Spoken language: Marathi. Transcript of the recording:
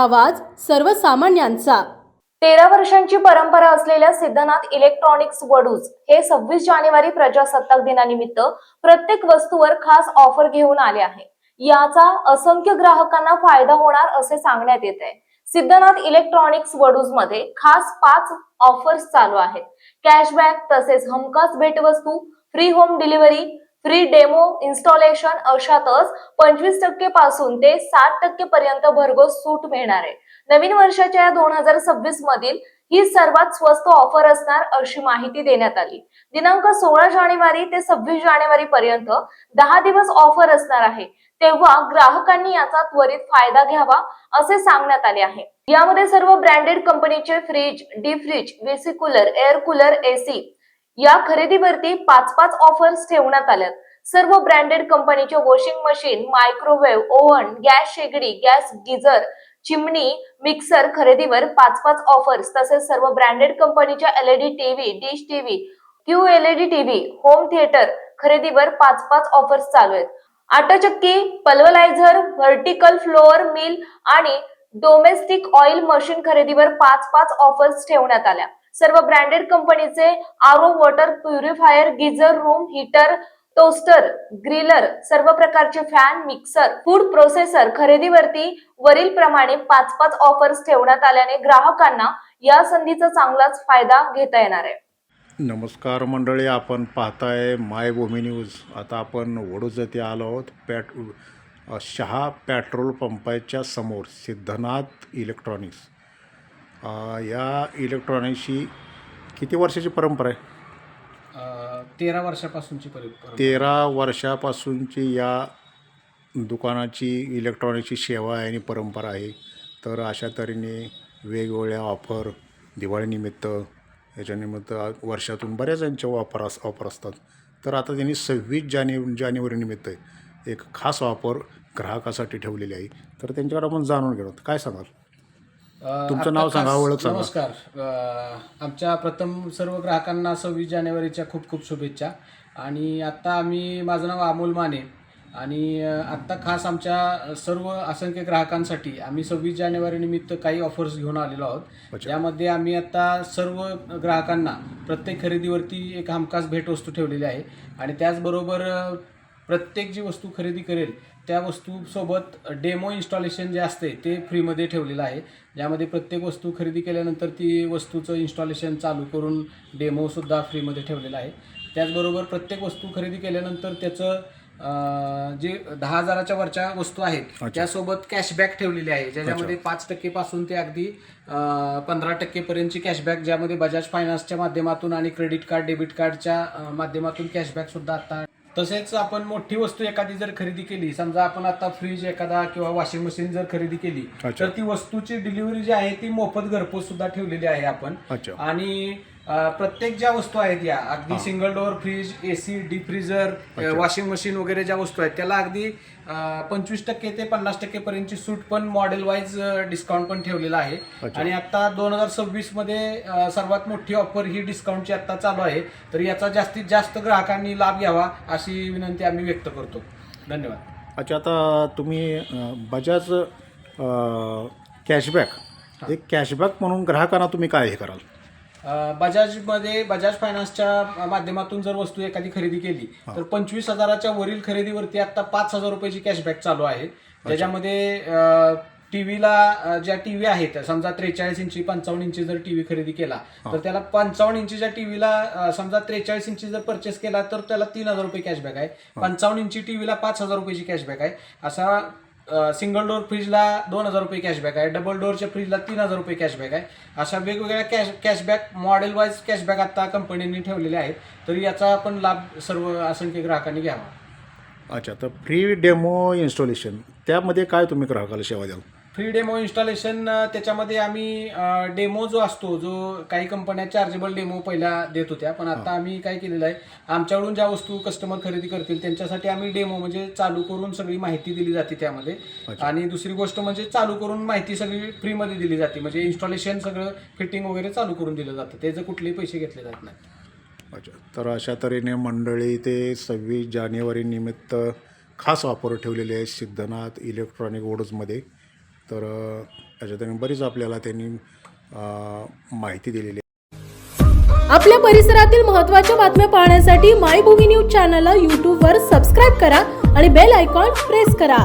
आवाज सर्वसामान्यांचा. तेरा वर्षांची परंपरा असलेल्या सिद्धनाथ इलेक्ट्रॉनिक्स वडूज हे सव्वीस जानेवारी प्रजासत्ताक दिनानिमित्त प्रत्येक वस्तूवर खास ऑफर घेऊन आले आहे. याचा असंख्य ग्राहकांना फायदा होणार असे सांगण्यात येत आहे. सिद्धनाथ इलेक्ट्रॉनिक्स वडूजमध्ये खास पाच ऑफर्स चालू आहेत. कॅशबॅक तसेच हमखास भेटवस्तू free home delivery free demo installation अशातच पंचवीस टक्के पासून ते सात टक्के पर्यंत भरघोस सूट मिळणार आहे. नवीन वर्षाच्या दोन हजार सव्वीस मधील ही सर्वात स्वस्त ऑफर असणार अशी माहिती देण्यात आली. दिनांक सोळा जानेवारी ते सव्वीस जानेवारी पर्यंत दहा दिवस ऑफर असणार आहे. तेव्हा ग्राहकांनी याचा त्वरित फायदा घ्यावा असे सांगण्यात आले आहे. यामध्ये सर्व ब्रँडेड कंपनीचे fridge D fridge VC cooler air cooler AC या खरेदीवरती पाच पाच ऑफर्स ठेवण्यात आल्यात. सर्व ब्रँडेड कंपनीचे washing machine microwave oven gas शेगडी गॅस गिझर चिमणी मिक्सर खरेदीवर पाच पाच ऑफर्स तसेच सर्व ब्रँडेड कंपनीच्या LED TV dish TV Q LED TV home theatre खरेदीवर पाच पाच ऑफर्स चालू आहेत. आटचक्की पल्वलायझर व्हर्टिकल फ्लोअर मिल आणि डोमेस्टिक ऑइल मशीन खरेदीवर पाच पाच ऑफर्स ठेवण्यात आल्या. सर्व ब्रँडेड कंपनीचे RO water purifier geyser room heater toaster griller सर्व प्रकारचे फॅन मिक्सर फूड प्रोसेसर खरेदीवरती वरील प्रमाणे पाच पाच ऑफर्स ठेवण्यात आल्याने ग्राहकांना या संधीचा चांगलाच फायदा घेता येणार आहे. नमस्कार मंडळी आपण पाहताय मायभूमी न्यूज. आता आपण वडूज येथे आलो आहोत. पॅट शहा पेट्रोल पंपाच्या समोर सिद्धनाथ इलेक्ट्रॉनिक्स. या इलेक्ट्रॉनिक्सची किती वर्षाची परंपरा आहे? तेरा वर्षापासूनची परि परंपरा. तेरा वर्षापासूनची या दुकानाची इलेक्ट्रॉनिकची सेवा आहे आणि परंपरा आहे. तर अशा तऱ्हेने वेगवेगळ्या ऑफर दिवाळीनिमित्त याच्यानिमित्त वर्षातून बऱ्याच यांच्या ऑफर अस ऑफर असतात. तर आता त्यांनी सव्वीस जाने जानेवारीनिमित्त एक खास ऑफर ग्राहकासाठी ठेवलेली आहे. तर त्यांच्याकडे आपण जाणून घेऊ काय सांगाल? तुमचं नाव सांगा, ओळख सांगा. नमस्कार. आमच्या प्रथम सर्व ग्राहकांना सव्वीस जानेवारीच्या खूप खूप शुभेच्छा. आणि आत्ता आम्ही माझं नाव अमोल माने. आणि आत्ता खास आमच्या सर्व असंख्य ग्राहकांसाठी आम्ही सव्वीस जानेवारी निमित्त काही ऑफर्स घेऊन आलेलो आहोत. यामध्ये आम्ही आता सर्व ग्राहकांना प्रत्येक खरेदीवरती एक हमखास भेटवस्तू ठेवलेली आहे. आणि त्याचबरोबर प्रत्येक जी वस्तू खरेदी करेल त्या वस्तूसोबत डेमो इन्स्टॉलेशन जे असते ते फ्रीमध्ये ठेवलेलं आहे. ज्यामध्ये प्रत्येक वस्तू खरेदी केल्यानंतर ती वस्तूचं इन्स्टॉलेशन चालू करून डेमोसुद्धा फ्रीमध्ये ठेवलेलं आहे. त्याचबरोबर प्रत्येक वस्तू खरेदी केल्यानंतर त्याचं जे दहा हजाराच्या वरच्या वस्तू आहेत त्यासोबत कॅशबॅक ठेवलेली आहे. ज्याच्यामध्ये पाच टक्केपासून ते अगदी पंधरा टक्केपर्यंतची कॅशबॅक ज्यामध्ये बजाज फायनान्सच्या माध्यमातून आणि क्रेडिट कार्ड डेबिट कार्डच्या माध्यमातून कॅशबॅक सुद्धा आता तसेच आपण मोठी वस्तू एखादी जर खरेदी केली समजा आपण आता फ्रीज एखादा किंवा वॉशिंग मशीन जर खरेदी केली. तर ती वस्तूची डिलिव्हरी जी आहे ती मोफत घरपोच सुद्धा ठेवलेली आहे आपण आणि प्रत्येक ज्या वस्तू आहेत या अगदी single door fridge AC deep freezer washing machine वगैरे ज्या वस्तू आहेत त्याला अगदी पंचवीस टक्के ते पन्नास टक्के पर्यंतची सूट पण मॉडेल वाईज डिस्काउंट पण ठेवलेला आहे. आणि आता दोन हजार सव्वीसमध्ये सर्वात मोठी ऑफर ही डिस्काउंटची आता चालू आहे. तर याचा जास्तीत जास्त ग्राहकांनी लाभ घ्यावा अशी विनंती आम्ही व्यक्त करतो. धन्यवाद. अच्छा आता तुम्ही बजाज कॅशबॅक एक कॅशबॅक म्हणून ग्राहकांना तुम्ही काय हे कराल? बजाजमध्ये बजाज फायनान्सच्या माध्यमातून जर वस्तू एखादी खरेदी केली तर पंचवीस हजाराच्या वरील खरेदीवरती आता पाच हजार रुपयाची कॅशबॅक चालू आहे. ज्याच्यामध्ये टीव्हीला ज्या टीव्ही आहेत समजा त्रेचाळीस इंची पंचावन्न इंची जर टीव्ही खरेदी केला तर त्याला पंचावन्न इंचीच्या टीव्हीला समजा त्रेचाळीस इंची जर परचेस केला तर त्याला तीन हजार रुपये कॅशबॅक आहे. पंचावन्न इंची टीव्हीला पाच हजार रुपयाची कॅशबॅक आहे. असा सिंगल डोअर फ्रीजला दोन हजार रुपये कॅशबॅक आहे. डबल डोअरच्या फ्रीजला तीन हजार रुपये कॅशबॅक आहे. अशा वेगवेगळ्या cash cashback model wise cashback आता कंपनीने ठेवलेले आहेत. तर याचा आपण लाभ सर्व असंख्य ग्राहकांनी घ्यावा. अच्छा तर फ्री डेमो इन्स्टॉलेशन त्यामध्ये काय तुम्ही ग्राहकाला सेवा द्याल? फ्री डेमो इन्स्टॉलेशन त्याच्यामध्ये आम्ही डेमो जो असतो जो काही कंपन्या चार्जेबल डेमो पहिला देत होत्या पण आता आम्ही काय केलेलं आहे आमच्याकडून ज्या वस्तू कस्टमर खरेदी करतील त्यांच्यासाठी आम्ही डेमो म्हणजे चालू करून सगळी माहिती दिली जाते त्यामध्ये. आणि दुसरी गोष्ट म्हणजे चालू करून माहिती सगळी फ्रीमध्ये दिली जाते म्हणजे इन्स्टॉलेशन सगळं फिटिंग वगैरे चालू करून दिलं जातं त्याचे कुठलेही पैसे घेतले जात नाहीत. अच्छा. तर अशा तऱ्हेने मंडळी ते सव्वीस जानेवारी निमित्त खास ऑफर ठेवलेले आहे सिद्धनाथ इलेक्ट्रॉनिक वोडजमध्ये तर त्याच्यातून बरीच आपल्याला त्यांनी माहिती दिलेली आहे. आपल्या परिसरातील महत्त्वाच्या बातम्या पाहण्यासाठी मायभूमी न्यूज चॅनलला यूट्यूबवर सबस्क्राईब करा आणि बेल आयकॉन प्रेस करा.